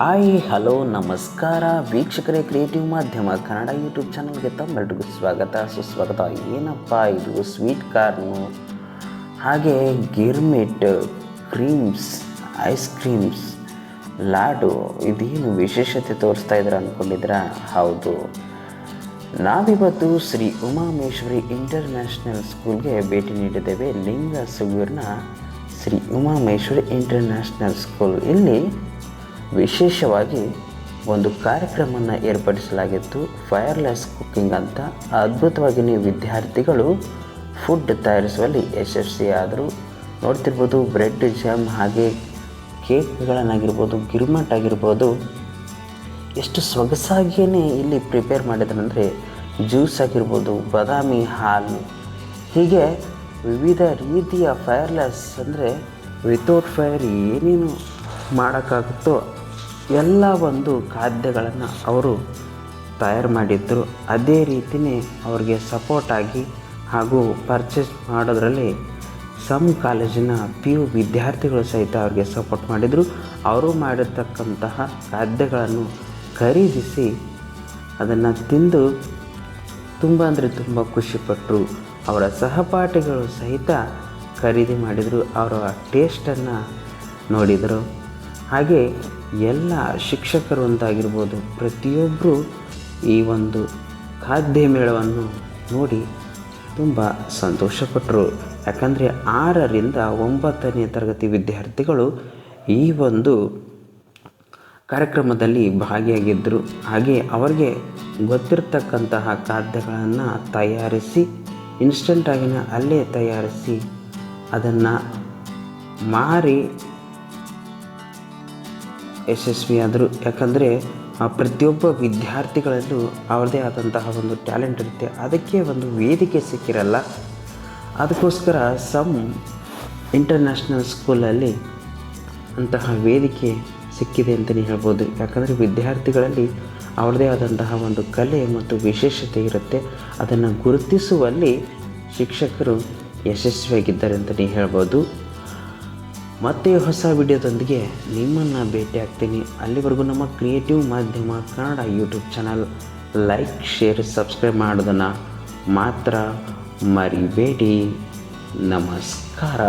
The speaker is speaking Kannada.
ಹಾಯ್, ಹಲೋ, ನಮಸ್ಕಾರ. ವೀಕ್ಷಕರೇ ಕ್ರಿಯೇಟಿವ್ ಮಾಧ್ಯಮ ಕನ್ನಡ ಯೂಟ್ಯೂಬ್ ಚಾನಲ್ಗೆ ತಮ್ಮೆಲ್ರಿಗೂ ಸ್ವಾಗತ. ಸುಸ್ವಾಗತ. ಏನಪ್ಪ ಇದು? ಸ್ವೀಟ್ ಕಾರ್ನು ಹಾಗೆ girmit creams ice creams laddu ಇದೇನು ವಿಶೇಷತೆ ತೋರಿಸ್ತಾ ಇದ್ದಾರೆ ಅಂದ್ಕೊಂಡಿದ್ದೀರಾ ಹೌದು. ನಾವಿವತ್ತು ಶ್ರೀ ಉಮಾಮೇಶ್ವರಿ ಇಂಟರ್ನ್ಯಾಷನಲ್ ಸ್ಕೂಲ್ಗೆ ಭೇಟಿ ನೀಡಿದ್ದೇವೆ. ಲಿಂಗ ಸುಗೂರ್ನ ಶ್ರೀ ಉಮಾಮೇಶ್ವರಿ ಇಂಟರ್ನ್ಯಾಷನಲ್ ಸ್ಕೂಲ್ ಇಲ್ಲಿ ವಿಶೇಷವಾಗಿ ಒಂದು ಕಾರ್ಯಕ್ರಮವನ್ನು ಏರ್ಪಡಿಸಲಾಗಿತ್ತು. ಫೈರ್ಲೆಸ್ ಕುಕ್ಕಿಂಗ್ ಅಂತ. ಅದ್ಭುತವಾಗಿ ನೀವು ವಿದ್ಯಾರ್ಥಿಗಳು ಫುಡ್ ತಯಾರಿಸುವಲ್ಲಿ ಯಶಸ್ವಿಯಾದರು ನೋಡ್ತಿರ್ಬೋದು ಬ್ರೆಡ್ ಜಾಮ್ ಹಾಗೆ ಕೇಕ್ಗಳನ್ನಾಗಿರ್ಬೋದು ಗಿರ್ಮಟ್ ಆಗಿರ್ಬೋದು, ಎಷ್ಟು ಸೊಗಸಾಗಿಯೇ ಇಲ್ಲಿ ಪ್ರಿಪೇರ್ ಮಾಡಿದ್ರಂದರೆ ಜ್ಯೂಸ್ ಆಗಿರ್ಬೋದು, ಬಾದಾಮಿ ಹಾಲು, ಹೀಗೆ ವಿವಿಧ ರೀತಿಯ ಫೈರ್ಲೆಸ್ ಅಂದರೆ ವಿತೌಟ್ ಫೈರ್ ಏನೇನು ಮಾಡೋಕ್ಕಾಗುತ್ತೋ ಎಲ್ಲ ಒಂದು ಖಾದ್ಯಗಳನ್ನು ಅವರು ತಯಾರು ಮಾಡಿದ್ದರು ಅದೇ ರೀತಿಯೇ ಅವ್ರಿಗೆ ಸಪೋರ್ಟ್ ಆಗಿ ಹಾಗೂ ಪರ್ಚೇಸ್ ಮಾಡೋದರಲ್ಲಿ ಸಮ್ ಕಾಲೇಜಿನ ಪಿ ಯು ವಿದ್ಯಾರ್ಥಿಗಳು ಸಹಿತ ಅವ್ರಿಗೆ ಸಪೋರ್ಟ್ ಮಾಡಿದರು. ಅವರು ಮಾಡಿರ್ತಕ್ಕಂತಹ ಖಾದ್ಯಗಳನ್ನು ಖರೀದಿಸಿ ಅದನ್ನು ತಿಂದು ತುಂಬ ಅಂದರೆ ತುಂಬ ಖುಷಿಪಟ್ಟರು ಅವರ ಸಹಪಾಠಿಗಳು ಸಹಿತ ಖರೀದಿ ಮಾಡಿದರು. ಅವರ ಟೇಸ್ಟನ್ನು ನೋಡಿದರು. ಹಾಗೆ ಎಲ್ಲ ಶಿಕ್ಷಕರು ಅಂತಾಗಿರ್ಬೋದು ಪ್ರತಿಯೊಬ್ಬರು ಈ ಒಂದು ಖಾದ್ಯ ಮೇಳವನ್ನು ನೋಡಿ ತುಂಬ ಸಂತೋಷಪಟ್ಟರು ಯಾಕಂದರೆ ಆರರಿಂದ ಒಂಬತ್ತನೇ ತರಗತಿ ವಿದ್ಯಾರ್ಥಿಗಳು ಈ ಒಂದು ಕಾರ್ಯಕ್ರಮದಲ್ಲಿ ಭಾಗಿಯಾಗಿದ್ದರು ಹಾಗೆ ಅವರಿಗೆ ಗೊತ್ತಿರತಕ್ಕಂತಹ ಖಾದ್ಯಗಳನ್ನು ತಯಾರಿಸಿ ಇನ್ಸ್ಟೆಂಟಾಗಿನ ಅಲ್ಲೇ ತಯಾರಿಸಿ ಅದನ್ನು ಮಾರಿ ಯಶಸ್ವಿಯಾದರು. ಯಾಕಂದರೆ ಆ ಪ್ರತಿಯೊಬ್ಬ ವಿದ್ಯಾರ್ಥಿಗಳಲ್ಲೂ ಅವ್ರದ್ದೇ ಆದಂತಹ ಒಂದು ಟ್ಯಾಲೆಂಟ್ ಇರುತ್ತೆ. ಅದಕ್ಕೆ ಒಂದು ವೇದಿಕೆ ಸಿಕ್ಕಿರಲ್ಲ. ಅದಕ್ಕೋಸ್ಕರ ಸಮ್ ಇಂಟರ್ನ್ಯಾಷನಲ್ ಸ್ಕೂಲಲ್ಲಿ ಅಂತಹ ವೇದಿಕೆ ಸಿಕ್ಕಿದೆ ಅಂತಲೇ ಹೇಳ್ಬೋದು. ಯಾಕಂದರೆ ವಿದ್ಯಾರ್ಥಿಗಳಲ್ಲಿ ಅವ್ರದ್ದೇ ಆದಂತಹ ಒಂದು ಕಲೆ ಮತ್ತು ವಿಶೇಷತೆ ಇರುತ್ತೆ. ಅದನ್ನು ಗುರುತಿಸುವಲ್ಲಿ ಶಿಕ್ಷಕರು ಯಶಸ್ವಿಯಾಗಿದ್ದಾರೆ ಅಂತಲೇ ಹೇಳ್ಬೋದು. ಮತ್ತೆ ಹೊಸ ವಿಡಿಯೋದೊಂದಿಗೆ ನಿಮ್ಮನ್ನು ಭೇಟಿ ಆಗ್ತೀನಿ. ಅಲ್ಲಿವರೆಗೂ ನಮ್ಮ ಕ್ರಿಯೇಟಿವ್ ಮಾಧ್ಯಮ Kannada YouTube channel like share subscribe ಮಾಡೋದನ್ನು ಮಾತ್ರ ಮರಿಬೇಡಿ. ನಮಸ್ಕಾರ.